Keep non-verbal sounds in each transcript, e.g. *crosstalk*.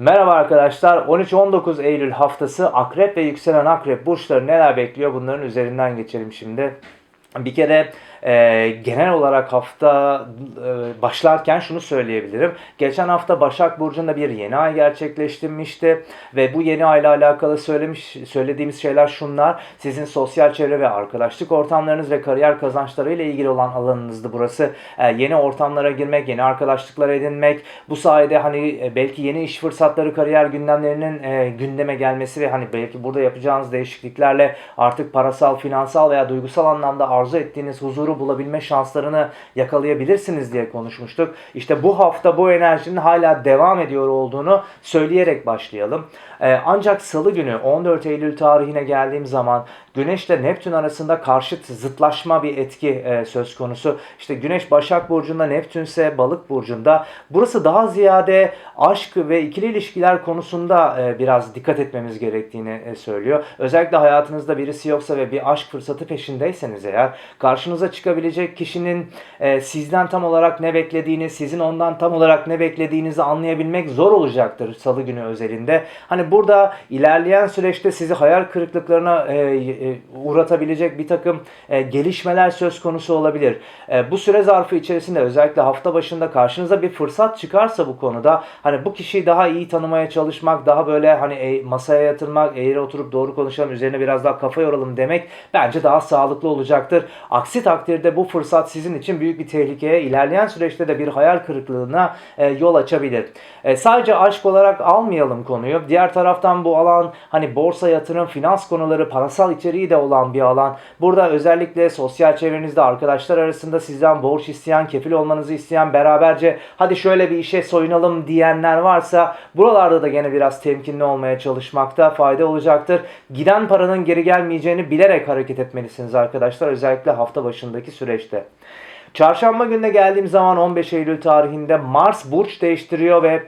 Merhaba arkadaşlar. 13-19 Eylül haftası Akrep ve yükselen Akrep burçları neler bekliyor? Bunların üzerinden geçelim şimdi. Bir kere e, genel olarak hafta e, başlarken şunu söyleyebilirim. Geçen hafta Başak Burcu'nda bir yeni ay gerçekleştirmişti ve bu yeni ayla alakalı söylemiş söylediğimiz şeyler şunlar. Sizin sosyal çevre ve arkadaşlık ortamlarınız ve kariyer kazançları ile ilgili olan alanınızdı burası. E, yeni ortamlara girmek, yeni arkadaşlıklar edinmek, bu sayede hani e, belki yeni iş fırsatları, kariyer gündemlerinin e, gündeme gelmesi ve hani belki burada yapacağınız değişikliklerle artık parasal, finansal veya duygusal anlamda arzu ettiğiniz huzuru bulabilme şanslarını yakalayabilirsiniz diye konuşmuştuk. İşte bu hafta bu enerjinin hala devam ediyor olduğunu söyleyerek başlayalım. Ee, ancak salı günü 14 Eylül tarihine geldiğim zaman Güneş ile Neptün arasında karşıt zıtlaşma bir etki e, söz konusu. İşte Güneş Başak Burcu'nda, Neptün ise Balık Burcu'nda. Burası daha ziyade aşk ve ikili ilişkiler konusunda e, biraz dikkat etmemiz gerektiğini e, söylüyor. Özellikle hayatınızda birisi yoksa ve bir aşk fırsatı peşindeyseniz eğer karşınıza çıkabilecek kişinin e, sizden tam olarak ne beklediğini, sizin ondan tam olarak ne beklediğinizi anlayabilmek zor olacaktır salı günü özelinde. Hani burada ilerleyen süreçte sizi hayal kırıklıklarına e, e, uğratabilecek bir takım e, gelişmeler söz konusu olabilir. E, bu süre zarfı içerisinde özellikle hafta başında karşınıza bir fırsat çıkarsa bu konuda hani bu kişiyi daha iyi tanımaya çalışmak, daha böyle hani e, masaya yatırmak, eğri oturup doğru konuşalım, üzerine biraz daha kafa yoralım demek bence daha sağlıklı olacaktır. Aksi takdirde bu fırsat sizin için büyük bir tehlikeye, ilerleyen süreçte de bir hayal kırıklığına e, yol açabilir. E, sadece aşk olarak almayalım konuyu. Diğer taraftan bu alan hani borsa, yatırım, finans konuları, parasal içeriği de olan bir alan. Burada özellikle sosyal çevrenizde arkadaşlar arasında sizden borç isteyen, kefil olmanızı isteyen, beraberce hadi şöyle bir işe soyunalım diyenler varsa buralarda da gene biraz temkinli olmaya çalışmakta fayda olacaktır. Giden paranın geri gelmeyeceğini bilerek hareket etmelisiniz arkadaşlar özellikle hafta başındaki süreçte. Çarşamba gününe geldiğim zaman 15 Eylül tarihinde Mars burç değiştiriyor ve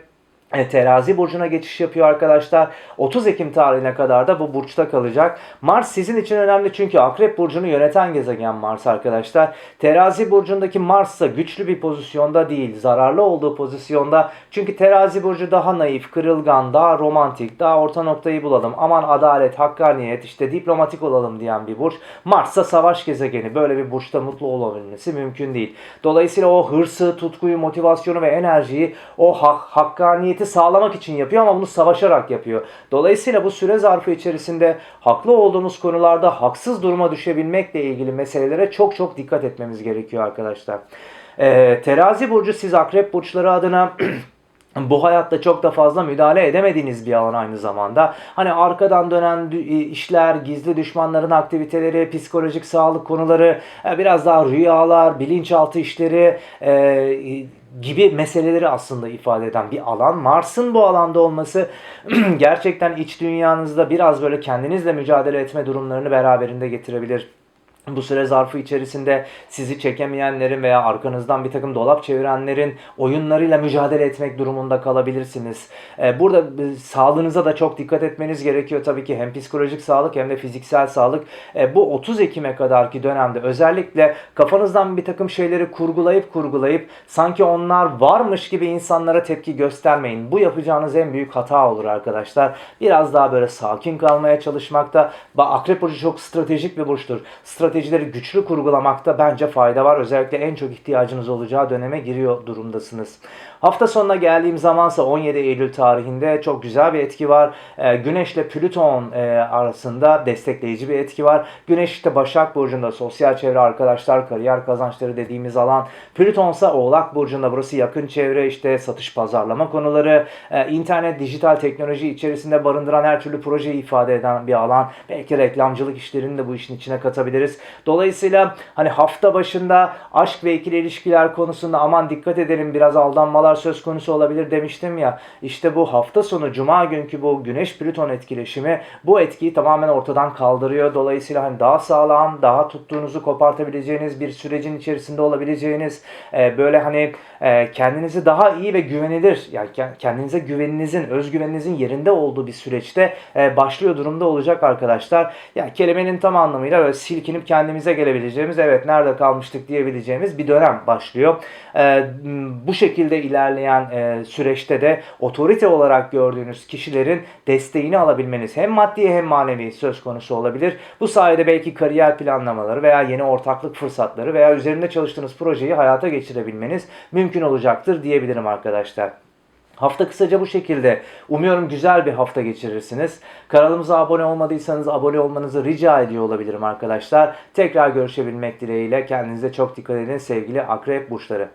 Terazi burcuna geçiş yapıyor arkadaşlar. 30 Ekim tarihine kadar da bu burçta kalacak. Mars sizin için önemli çünkü Akrep burcunu yöneten gezegen Mars arkadaşlar. Terazi burcundaki Mars da güçlü bir pozisyonda değil, zararlı olduğu pozisyonda. Çünkü Terazi burcu daha naif, kırılgan, daha romantik, daha orta noktayı bulalım. Aman adalet, hakkaniyet, işte diplomatik olalım diyen bir burç. Mars da savaş gezegeni. Böyle bir burçta mutlu olabilmesi mümkün değil. Dolayısıyla o hırsı, tutkuyu, motivasyonu ve enerjiyi o hak, hakkaniyeti sağlamak için yapıyor ama bunu savaşarak yapıyor. Dolayısıyla bu süre zarfı içerisinde haklı olduğumuz konularda haksız duruma düşebilmekle ilgili meselelere çok çok dikkat etmemiz gerekiyor arkadaşlar. Ee, terazi burcu siz akrep burçları adına *clears throat* bu hayatta çok da fazla müdahale edemediğiniz bir alan aynı zamanda. Hani arkadan dönen işler, gizli düşmanların aktiviteleri, psikolojik sağlık konuları, e, biraz daha rüyalar, bilinçaltı işleri, e, gibi meseleleri aslında ifade eden bir alan. Mars'ın bu alanda olması *clears throat* gerçekten iç dünyanızda biraz böyle kendinizle mücadele etme durumlarını beraberinde getirebilir bu süre zarfı içerisinde sizi çekemeyenlerin veya arkanızdan bir takım dolap çevirenlerin oyunlarıyla mücadele etmek durumunda kalabilirsiniz. Ee, burada e, sağlığınıza da çok dikkat etmeniz gerekiyor tabii ki hem psikolojik sağlık hem de fiziksel sağlık. Ee, bu 30 Ekim'e kadarki dönemde özellikle kafanızdan bir takım şeyleri kurgulayıp kurgulayıp sanki onlar varmış gibi insanlara tepki göstermeyin. Bu yapacağınız en büyük hata olur arkadaşlar. Biraz daha böyle sakin kalmaya çalışmakta. Akrep burcu çok stratejik bir burçtur. Strateji stratejileri güçlü kurgulamakta bence fayda var. Özellikle en çok ihtiyacınız olacağı döneme giriyor durumdasınız. Hafta sonuna geldiğim zamansa 17 Eylül tarihinde çok güzel bir etki var. E, Güneş ile Plüton e, arasında destekleyici bir etki var. Güneş işte Başak Burcu'nda sosyal çevre arkadaşlar, kariyer kazançları dediğimiz alan. Plüton ise Oğlak Burcu'nda burası yakın çevre işte satış pazarlama konuları, e, internet, dijital teknoloji içerisinde barındıran her türlü projeyi ifade eden bir alan. Belki reklamcılık işlerini de bu işin içine katabiliriz. Dolayısıyla hani hafta başında aşk ve ikili ilişkiler konusunda aman dikkat edelim biraz aldanmalar söz konusu olabilir demiştim ya. İşte bu hafta sonu cuma günkü bu güneş plüton etkileşimi bu etkiyi tamamen ortadan kaldırıyor. Dolayısıyla hani daha sağlam, daha tuttuğunuzu kopartabileceğiniz bir sürecin içerisinde olabileceğiniz e, böyle hani e, kendinizi daha iyi ve güvenilir yani kendinize güveninizin, özgüveninizin yerinde olduğu bir süreçte e, başlıyor durumda olacak arkadaşlar. Ya kelimenin tam anlamıyla böyle silkinip kendimize gelebileceğimiz, evet nerede kalmıştık diyebileceğimiz bir dönem başlıyor. Ee, bu şekilde ilerleyen e, süreçte de otorite olarak gördüğünüz kişilerin desteğini alabilmeniz hem maddi hem manevi söz konusu olabilir. Bu sayede belki kariyer planlamaları veya yeni ortaklık fırsatları veya üzerinde çalıştığınız projeyi hayata geçirebilmeniz mümkün olacaktır diyebilirim arkadaşlar. Hafta kısaca bu şekilde. Umuyorum güzel bir hafta geçirirsiniz. Kanalımıza abone olmadıysanız abone olmanızı rica ediyor olabilirim arkadaşlar. Tekrar görüşebilmek dileğiyle. Kendinize çok dikkat edin sevgili akrep burçları.